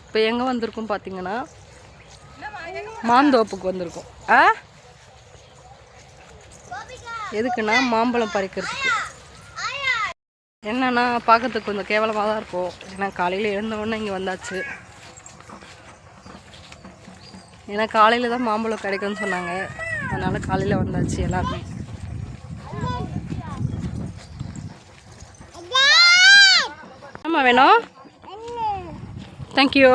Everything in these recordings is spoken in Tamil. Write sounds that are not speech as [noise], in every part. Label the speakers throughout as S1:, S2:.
S1: இப்போ எங்கே வந்திருக்கோம் பார்த்தீங்கன்னா மாந்தோப்புக்கு வந்திருக்கோம். ஆ? எதுக்குன்னா மாம்பழம் பறிக்கிறதுக்கு. என்னன்னா பார்க்கறதுக்கு கொஞ்சம் கேவலமாக தான் இருக்கும். ஏன்னா காலையில் எழுந்தவொடனே இங்கே வந்தாச்சு. ஏன்னா காலையில் தான் மாம்பழம் கிடைக்கும்னு சொன்னாங்க. அதனால் காலையில் வந்தாச்சு எல்லாருமே. ஆமாம் வேணும்? தேங்க்யூ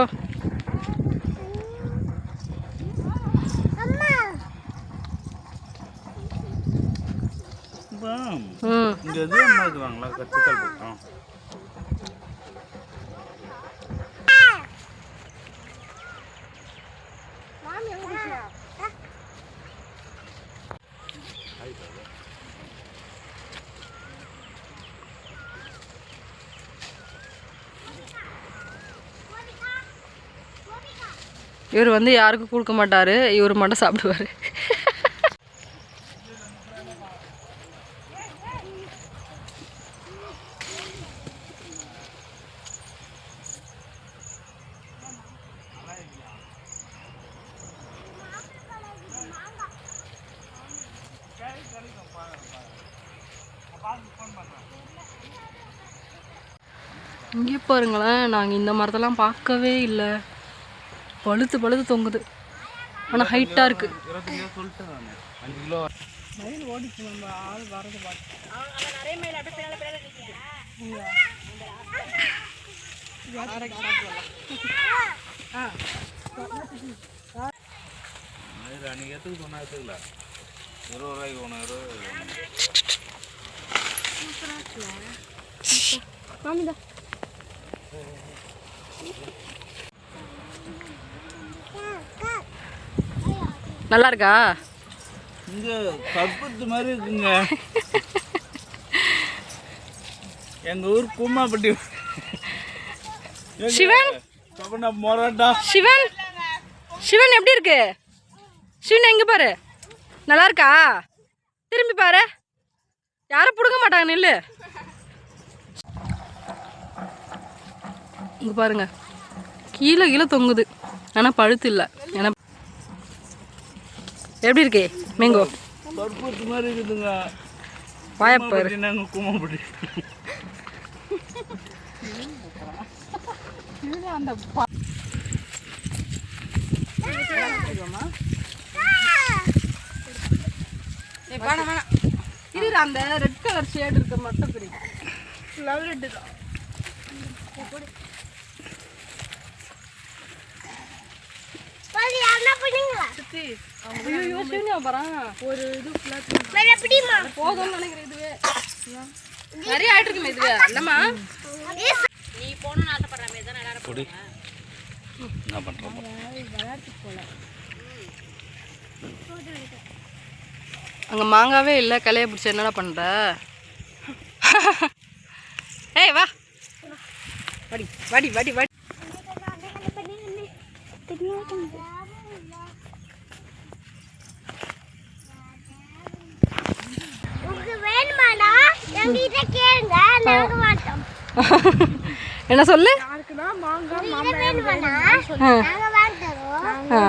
S2: இங்கே எது அம்மா இருக்குவாங்களா கத்திரிக்காய் போட்டோம்.
S1: இவர் வந்து யாருக்கும் கொடுக்க மாட்டார் இவர் மட்டும் சாப்பிடுவார். இங்கே பாருங்களேன் நாங்கள் இந்த மரத்தெல்லாம் பார்க்கவே இல்லை. பழுத்து பழுத்து தொங்குது. ஆனால் ஹைட்டாக இருக்குது
S2: இருபத்தி கிலோ சொல்லிட்டேன் நான் அஞ்சு கிலோ மயில் அன்னைக்கு எத்துக்கு சொன்னா எத்துக்கல இருபது ரூபாய்க்கு ஒன்று இருபது ரூபாய்க்கு ஒன்று
S1: நல்லா இருக்கா
S2: இங்கே கற்பத்து மாதிரி இருக்குங்க. [laughs] எங்கள் ஊர் கூமாப்பட்டி
S1: சிவன்?
S2: சபனா மொரட்டா
S1: சிவன்? சிவன் எப்படி இருக்கு? சிவன் எங்கே பாரு? நல்லா இருக்கா திரும்பி பாரு. யாரும் பிடுங்க மாட்டாங்க நில்லு. இங்கே பாருங்க. கீழே கீழே தொங்குது. ஆனால் பழுத்து இல்லை. ஏன்னா எப்படி இருக்கே? மேங்கோ.
S2: கற்பூத்து மாதிரி இருக்குதுங்க.
S1: வாயப்பாரு
S2: நாங்கள் கூமாப்பட்டி
S1: வேணாம் வேணாம். இது அந்த ரெட் கலர் ஷேட் இருக்க மட்டும் பிடிக்கும் லவ் ரெட்டு தான் ஒரு இது போதும்னு நினைக்கிறேன் இதுவே. நிறைய ஆயிட்டு இருக்குமே இதுவே இல்லம்மா
S2: பொடி என்ன பண்ணுறோம்
S1: அங்கே மாங்காவே இல்லை கிளைய பிடிச்சி என்னடா பண்ணுற ஏய் வா. வடி வடி வடி வடி. என்ன சொல்லு? ஆ.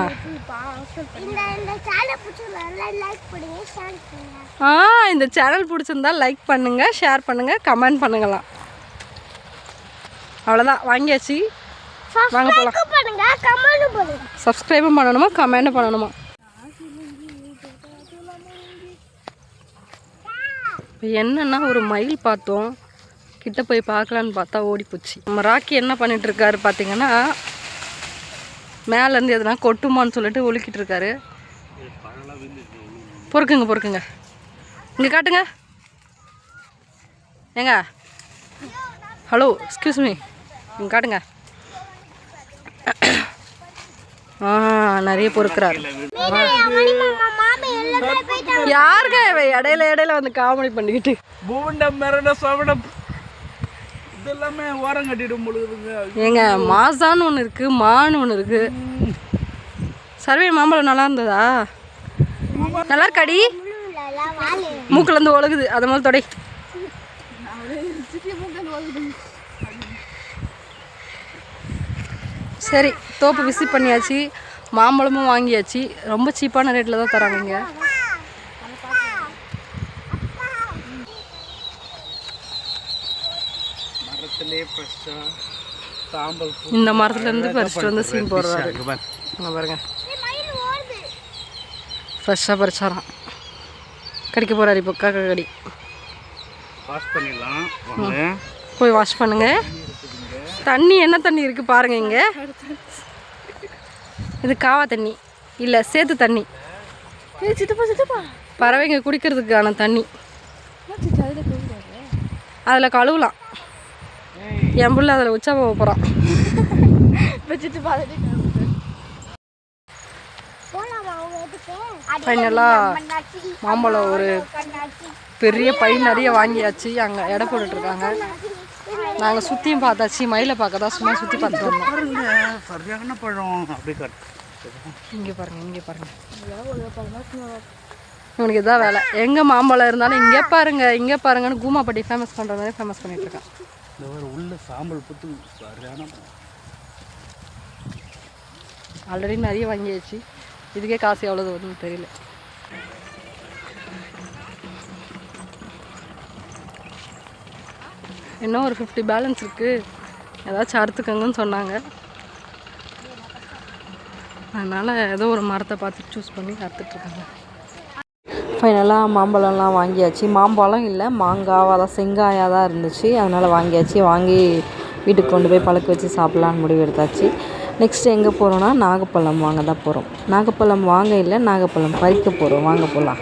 S3: இந்த இந்த சேனல் பிடிச்சிருந்தா லைக் பண்ணுங்க ஷேர் பண்ணுங்க.
S1: ஆ இந்த சேனல் பிடிச்சிருந்தா லைக் பண்ணுங்கள் ஷேர் பண்ணுங்கள் கமெண்ட் பண்ணுங்களாம் அவ்வளோதான் வாங்கியாச்சு. வாங்க போகலாம்
S3: Like பண்ணுங்க கமெண்ட் பண்ணுங்க.
S1: சப்ஸ்கிரைபும் பண்ணணுமா கமெண்ட்டும் பண்ணணுமா? இப்போ என்னென்னா ஒரு மயில் பார்த்தோம். கிட்ட போய் பார்க்கலான்னு பார்த்தா ஓடி போச்சு நம்ம ராக்கி என்ன பண்ணிகிட்ருக்காரு இருக்காரு பார்த்தீங்கன்னா மேலேருந்து எதுனா கொட்டுமான்னு சொல்லிட்டு ஒழுக்கிட்டு இருக்காரு பொறுக்குங்க பொறுக்குங்க. இங்கே காட்டுங்க. ஏங்க? ஹலோ எக்ஸ்கியூஸ் மீ இங்கே காட்டுங்க. ஆ நிறைய பொறுக்கிறாரு. யாருங்க இடையில இடையில வந்து காமெடி பண்ணிக்கிட்டு?
S2: பூண்டம் மிரண்ட சவடம் இதெல்லாமே ஓரம் கட்டிடும் பொழுதுங்க.
S1: ஏங்க மாசான்னு ஒன்று இருக்குது மான்னு ஒன்று இருக்குது சர்வே மாம்பழம் நல்லா இருந்ததா? நல்லா இருக்காடி
S3: வாழை
S1: மூக்குலேருந்து ஒழுகுது. அதை முதல் தொடை. சரி தோப்பு விசிட் பண்ணியாச்சு. மாம்பழமும் வாங்கியாச்சு. ரொம்ப சீப்பான ரேட்டில் தான் தராங்க இங்கே
S2: மரத்திலே ஃப்ரெஷ்ஷாக சாம்பல் பூ
S1: இந்த மரத்துலேருந்து பறிச்சுட்டு வந்து சீன் போடுறாரு. பாருங்க. ஃப்ரெஷ்ஷாக பறிச்சாராம். கடிக்க போகிறாரு இப்போ காக்கா கடி.
S2: வாஷ் பண்ணிடலாம். வாங்க
S1: போய் வாஷ் பண்ணுங்க. தண்ணி என்ன தண்ணி இருக்குது பாருங்க இங்கே. இது காவா தண்ணி. இல்லை சேத்து தண்ணி.
S3: சித்தப்பா சித்தப்பா.
S1: பறவைங்க குடிக்கிறதுக்கான தண்ணி. அதில் கழுவலாம். என் புள்ள அதில் உச்சா போக போகிறான்.
S3: வச்சுட்டு பார்த்துட்டு
S1: ஃபைனலாக மாம்பழம் ஒரு பெரிய பை நிறைய வாங்கியாச்சு அங்கே எடை போட்டுட்ருக்காங்க நாங்கள் சுற்றியும் பார்த்தாச்சு மயிலை பார்க்க தான் சும்மா சுற்றி பார்த்துட்டு வந்தோம்.
S2: பாருங்க சரியான பழம்.
S1: இங்கே பாருங்க இங்கே பாருங்க. இவனுக்கு இதான் வேலை. எங்கே மாம்பழம் இருந்தாலும் இங்கே பாருங்க இங்கே பாருங்கன்னு கூமாப்பட்டி ஃபேமஸ் பண்ணுற மாதிரி ஃபேமஸ் பண்ணிட்டு இருக்கான்.
S2: இந்த ஒரு உள்ள சாம்பல் புத்து சரியான
S1: ஆல்ரெடி நிறைய வாங்கியாச்சு. இதுக்கே காசு எவ்வளோ வரும்னு தெரியல. இன்னும் ஒரு ஃபிஃப்டி பேலன்ஸ் இருக்குது ஏதாச்சும் அறுத்துக்கங்கன்னு சொன்னாங்க. அதனால் ஏதோ ஒரு மரத்தை பார்த்து சூஸ் பண்ணி அறுத்துட்ருக்காங்க
S4: ஃபைனலாக மாம்பழம்லாம் வாங்கியாச்சு. மாம்பழம் இல்லை மாங்காய் அதான் செங்காயாக தான் இருந்துச்சு. அதனால் வாங்கியாச்சு. வாங்கி வீட்டுக்கு கொண்டு போய் பழக்க வச்சு சாப்பிட்லான்னு முடிவு எடுத்தாச்சு. நெக்ஸ்ட் எங்கே போகிறோன்னா நாகப்பழம் வாங்க தான் போகிறோம் நாகப்பழம் வாங்க இல்லை நாகப்பழம் பறிக்க போகிறோம் வாங்க போகலாம்